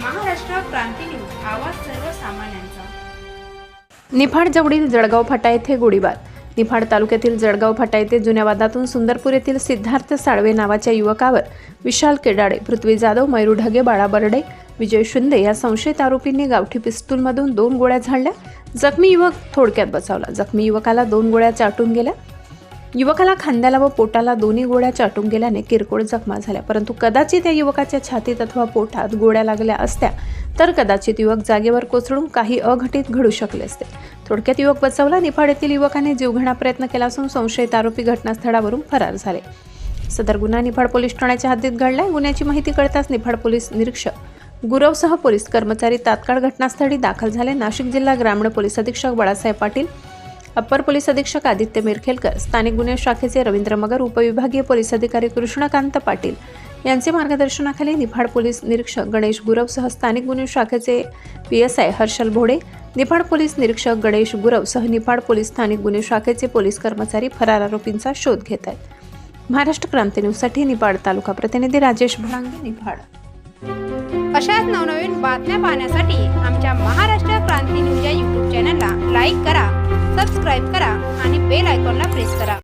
क्रांती news आवाज सर्वसामान्यांचा. निफाड जवळील जळगाव फाटा येथे गोळीबार. निफाड तालुक्यातील जळगाव फाटा येथे जुन्या वादातून सुंदरपूर येथील सिद्धार्थ साळवे नावाच्या युवकावर विशाल केडाडे पृथ्वी जाधव मयूर ढगे बाळा बर्डे विजय शिंदे या संशयित आरोपींनी गावठी पिस्तूलमधून दोन गोळ्या झाडल्या. जखमी युवक थोडक्यात बचावला. जखमी युवकाला दोन गोळ्या चाटून गेल्या. युवकाला खांद्याला व पोटाला दोन्ही गोळ्या चाटून गेल्याने किरकोळ जखमा झाल्या. परंतु कदाचित या युवकाच्या छातीत अथवा पोटात गोळ्या लागल्या असत्या तर कदाचित युवक जागेवर कोसळून काही अघटित घडू शकले असते. थोडक्यात युवक बचावला. निफाड येथील युवकाने जीवघेणा प्रयत्न केला असून संशयित आरोपी घटनास्थळावरून फरार झाले. सदर गुन्हा निफाड पोलीस ठाण्याच्या हद्दीत घडलाय. गुन्ह्याची माहिती कळताच निफाड पोलीस निरीक्षक गुरवसह पोलीस कर्मचारी तात्काळ घटनास्थळी दाखल झाले. नाशिक जिल्हा ग्रामीण पोलीस अधीक्षक बाळासाहेब पाटील अप्पर पोलीस अधीक्षक आदित्य मिरखेलकर स्थानिक गुन्हे शाखेचे रवींद्र मगर उपविभागीय पोलीस अधिकारी कृष्णकांत पाटील यांचे मार्गदर्शनाखाली निफाड पोलीस निरीक्षक गणेश गुरवसह स्थानिक गुन्हे शाखेचे P S I Harshal Bhode Niphad police निरीक्षक गणेश गुरवसह निफाड पोलीस स्थानिक गुन्हे शाखेचे पोलीस कर्मचारी फरार आरोपींचा शोध घेत आहेत. महाराष्ट्र क्रांती न्यूजसाठी निफाड तालुका प्रतिनिधी राजेश भडांगे निफाड. अशाच नवनवीन बातम्या पाहण्यासाठी आमच्या महाराष्ट्र क्रांती न्यूज या यूट्यूब चॅनलला लाईक करा. प्रेस करा.